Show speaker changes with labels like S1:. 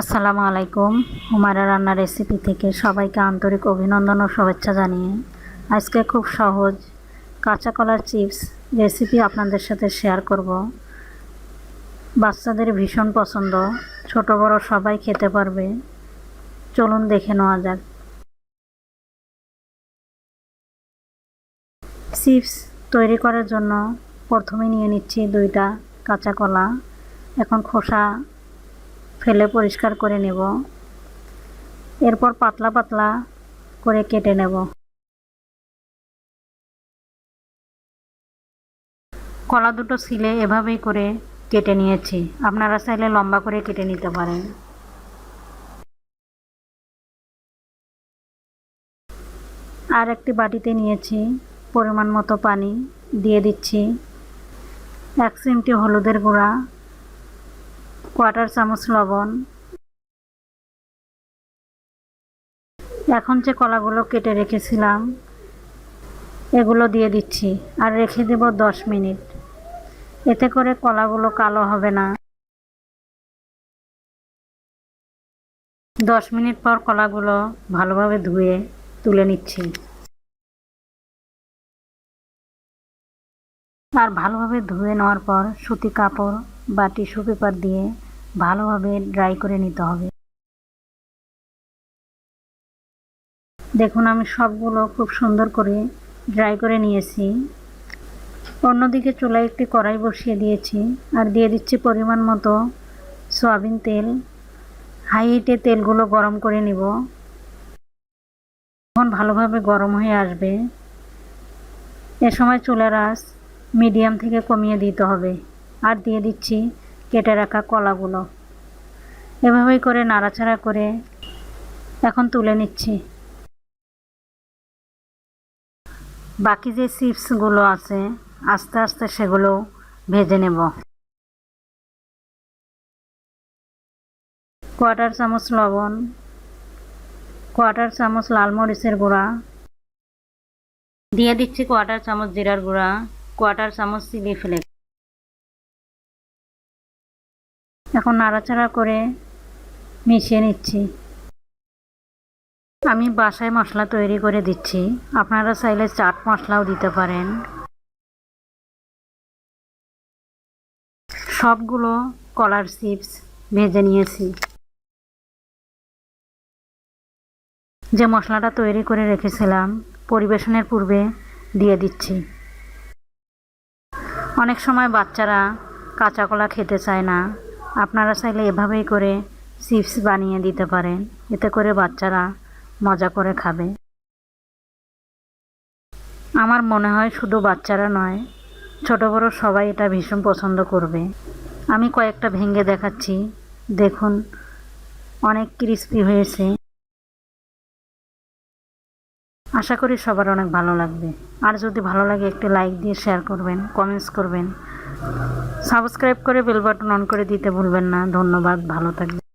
S1: আসসালামু আলাইকুম। হুমায়রা রান্না রেসিপি থেকে সবাইকে আন্তরিক অভিনন্দন ও শুভেচ্ছা জানিয়ে আজকে খুব সহজ কাঁচা কলার চিপস রেসিপি আপনাদের সাথে শেয়ার করব। বাচ্চাদের ভীষণ পছন্দ, ছোট বড় সবাই খেতে পারবে। চলুন দেখে নেওয়া যাক। চিপস তৈরি করার জন্য প্রথমে নিয়ে নিচ্ছি দুইটা কাঁচা কলা এখন খোসা ফেলে পরিষ্কার করে নেব। এরপর পাতলা পাতলা করে কেটে নেব। কলা দুটো সিলে এভাবেই করে কেটে নিয়েছি। আপনারা চাইলে লম্বা করে কেটে নিতে পারেন। আর একটি বাটিতে নিয়েছি পরিমাণ মতো পানি। দিয়ে দিচ্ছি এক চিমটি হলুদের গুঁড়া। কোয়াটার চামচ লবণ। এখন যে কলাগুলো কেটে রেখেছিলাম, এগুলো দিয়ে দিচ্ছি আর রেখে দেব দশ মিনিট। এতে করে কলাগুলো কালো হবে না। দশ মিনিট পর কলাগুলো ভালোভাবে ধুয়ে তুলে নিচ্ছি। আর ভালোভাবে ধুয়ে নেওয়ার পর সুতি কাপড় বা টিস্যু পেপার দিয়ে ভালোভাবে ড্রাই করে নিতে হবে। দেখুন, আমি সবগুলো খুব সুন্দর করে ড্রাই করে নিয়েছি। অন্যদিকে চুলায় একটি কড়াই বসিয়ে দিয়েছি আর দিয়ে দিচ্ছি পরিমাণ মতো সয়াবিন তেল। হাই হিটে তেলগুলো গরম করে নিব। তখন ভালোভাবে গরম হয়ে আসবে। এ সময় চুলার আঁচ মিডিয়াম থেকে কমিয়ে দিতে হবে। আর দিয়ে দিচ্ছি কেটে রাখা কলাগুলো। এভাবেই করে নাড়াচাড়া করে এখন তুলে নিচ্ছি। বাকি যে চিপসগুলো আছে, আস্তে আস্তে সেগুলো ভেজে নেব। কোয়াটার চামচ লবণ, কোয়াটার চামচ লাল মরিচের গুঁড়া, দিয়ে দিচ্ছি কোয়াটার চামচ জিরার গুঁড়া, কোয়াটার চামচ চিলি ফ্লেক্স। এখন নাড়াচাড়া করে মিশিয়ে নিচ্ছি। আমি বাসায় মশলা তৈরি করে দিচ্ছি। আপনারা চাইলে চাট মশলাও দিতে পারেন। সবগুলো কলার চিপস ভেজে নিয়েছি। যে মশলাটা তৈরি করে রেখেছিলাম, পরিবেশনের পূর্বে দিয়ে দিচ্ছি। অনেক সময় বাচ্চারা কাঁচা কলা খেতে চায় না। আপনারা চাইলে এভাবেই করে চিপস বানিয়ে দিতে পারেন। এতে করে বাচ্চারা মজা করে খাবে। আমার মনে হয় শুধু বাচ্চারা নয়, ছোট বড় সবাই এটা ভীষণ পছন্দ করবে। আমি কয়েকটা ভেঙে দেখাচ্ছি। দেখুন, অনেক ক্রিস্পি হয়েছে। আশা করি সবার অনেক ভালো লাগবে। আর যদি ভালো লাগে একটি লাইক দিয়ে শেয়ার করবেন কমেন্টস করবেন। সাবস্ক্রাইব করে বেল বাটন অন করে দিতে ভুলবেন না। ধন্যবাদ ভালো থাকবেন।